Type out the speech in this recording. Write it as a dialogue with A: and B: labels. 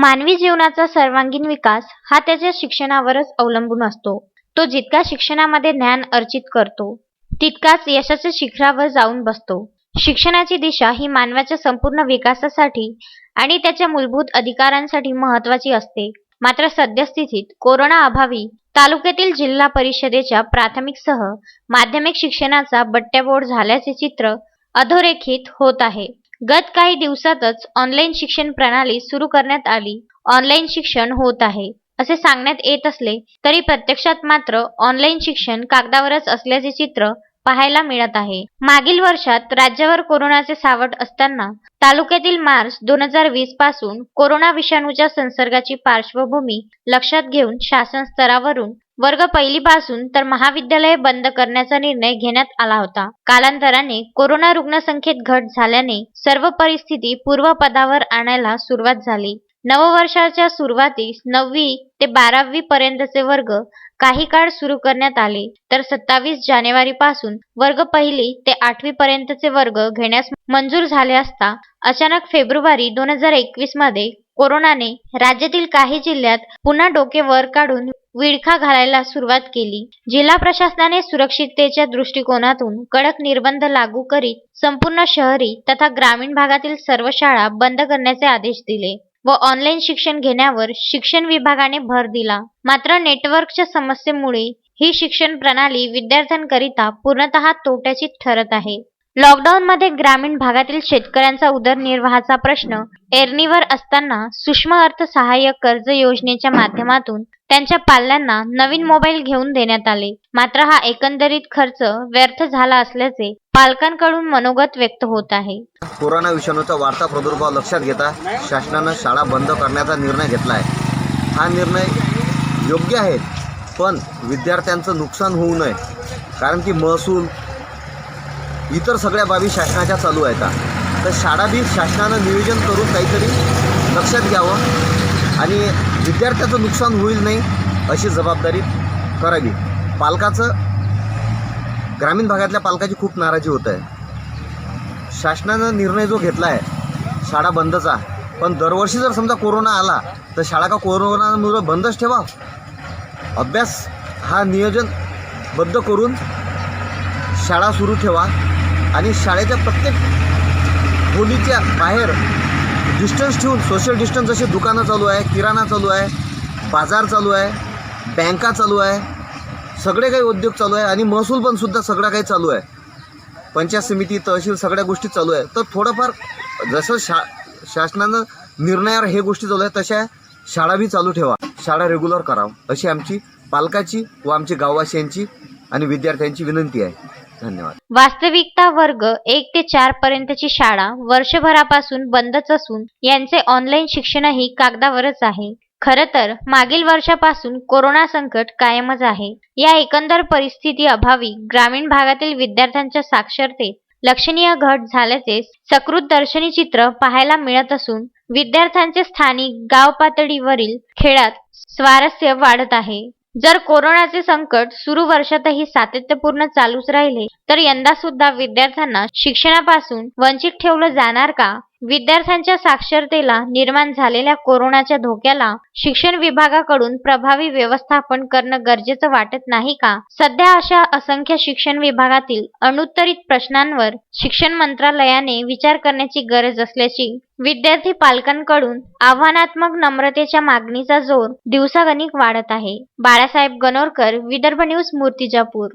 A: मानवी जीवनाचा सर्वांगीण विकास हा त्याच्या शिक्षणावरच अवलंबून असतो तो जितका शिक्षणामध्ये ज्ञान अर्जित करतो तितकाच यशाच्या शिखरावर जाऊन बसतो शिक्षणाची दिशा ही मानवाच्या संपूर्ण विकासासाठी आणि त्याच्या मूलभूत अधिकारांसाठी महत्त्वाची असते मात्र सद्यस्थितीत कोरोना अभावी तालुक्यातील जिल्हा परिषदेच्या प्राथमिक सह माध्यमिक शिक्षणाचा बट्ट्याबोड झाल्याचे चित्र अधोरेखित होत आहे गत काही दिवसातच ऑनलाईन शिक्षण प्रणाली सुरू करण्यात आली ऑनलाईन शिक्षण होत आहे असे सांगण्यात येत असले तरी प्रत्यक्षात मात्र ऑनलाईन शिक्षण कागदावरच असल्याचे चित्र पाहायला मिळत आहे मागील वर्षात राज्यावर कोरोनाचे सावट असताना तालुक्यातील मार्च दोन हजार वीस पासून कोरोना विषाणूच्या संसर्गाची पार्श्वभूमी लक्षात घेऊन शासन स्तरावरून वर्ग पासून तर महाविद्यालय बंद करण्याचा निर्णय घेण्यात आला होता कालांतराने कोरोना रुग्णसंख्येत घट झाल्याने सर्व परिस्थिती पूर्वपदावर आणायला सुरुवात झाली नववर्षाच्या सुरुवातीस नववी ते बारावी पर्यंतचे वर्ग काही काळ सुरू करण्यात आले तर सत्तावीस जानेवारी पासून वर्ग पहिली ते आठवी पर्यंतचे वर्ग घेण्यास मंजूर झाले असता अचानक फेब्रुवारी दोन हजार एकवीस मध्ये कोरोनाने राज्यातील काही जिल्ह्यात पुन्हा डोके वर काढून विळखा घालायला सुरुवात केली जिल्हा प्रशासनाने सुरक्षिततेच्या दृष्टिकोनातून कडक निर्बंध लागू करीत संपूर्ण शहरी तथा ग्रामीण भागातील सर्व शाळा बंद करण्याचे आदेश दिले व ऑनलाईन शिक्षण घेण्यावर शिक्षण विभागाने भर दिला मात्र नेटवर्कच्या समस्येमुळे ही शिक्षण प्रणाली विद्यार्थ्यांकरिता पूर्णतः तोट्याची ठरत आहे लॉकडाऊन मध्ये ग्रामीण भागातील शेतकऱ्यांचा उदरनिर्वाहाचा प्रश्न एरणीवर असताना सूक्ष्म अर्थसहाय्य कर्ज योजनेच्या माध्यमातून त्यांच्या पाल्यांना नवीन मोबाईल घेऊन देण्यात आले मात्र हा एकंदरीत खर्च व्यर्थ झाला असल्याचे पालकांकडून मनोगत व्यक्त होत आहे
B: कोरोना विषाणूचा वाढता प्रादुर्भाव लक्षात घेता शासनानं शाळा बंद करण्याचा निर्णय घेतला आहे हा निर्णय योग्य आहे पण विद्यार्थ्यांचं नुकसान होऊ नये कारण की महसूल इतर सगळ्या बाबी शासनाच्या चालू आहेत तर शाळा बी शासनानं नियोजन करून काहीतरी लक्षात घ्यावं आणि विद्यार्थ्याचं नुकसान होईल नाही अशी जबाबदारी करावी पालकाचं ग्रामीण भागातल्या पालकाची खूप नाराजी होत आहे शासनानं निर्णय जो घेतला आहे शाळा बंदचा पण दरवर्षी जर समजा कोरोना आला तर शाळा का कोरोनामुळं बंदच ठेवा अभ्यास हा नियोजनबद्ध करून शाळा सुरू ठेवा आणि शाळेच्या प्रत्येक खोलीच्या बाहेर डिस्टन्स ठेवून सोशल डिस्टन्स जसे दुकानं चालू आहे किराणा चालू आहे बाजार चालू आहे बँका चालू आहे सगळे काही उद्योग चालू आहे आणि महसूल पण सुद्धा सगळा काही चालू आहे पंचायत समिती तहसील सगळ्या गोष्टी चालू आहे तर थोडंफार जसं शा शासनानं निर्णयावर हे गोष्टी चालू आहे तशा शाळा बी चालू ठेवा शाळा रेग्युलर करावं अशी आमची पालकाची व आमची गाववासियांची आणि विद्यार्थ्यांची विनंती आहे धन्यवाद
A: वास्तविकता वर्ग एक ते चार पर्यंतची शाळा वर्षभरापासून बंदच असून यांचे ऑनलाईन शिक्षणही कागदावरच आहे खर तर मागील वर्षापासून कोरोना संकट कायमच आहे या एकंदर परिस्थिती अभावी ग्रामीण भागातील विद्यार्थ्यांच्या साक्षरतेत लक्षणीय घट झाल्याचे सकृत दर्शनी चित्र पाहायला मिळत असून विद्यार्थ्यांचे स्थानिक गाव पातळीवरील खेळात स्वारस्य वाढत आहे जर कोरोनाचे संकट सुरू वर्षातही सातत्यपूर्ण चालूच राहिले तर यंदा सुद्धा विद्यार्थ्यांना शिक्षणापासून वंचित ठेवलं जाणार का विद्यार्थ्यांच्या साक्षरतेला निर्माण झालेल्या कोरोनाच्या धोक्याला शिक्षण विभागाकडून प्रभावी व्यवस्थापन करणं गरजेचं वाटत नाही का सध्या अशा असंख्य शिक्षण विभागातील अनुत्तरित प्रश्नांवर शिक्षण मंत्रालयाने विचार करण्याची गरज असल्याची विद्यार्थी पालकांकडून आव्हानात्मक नम्रतेच्या मागणीचा जोर दिवसागणिक वाढत आहे बाळासाहेब गणोरकर विदर्भ न्यूज मूर्तिजापूर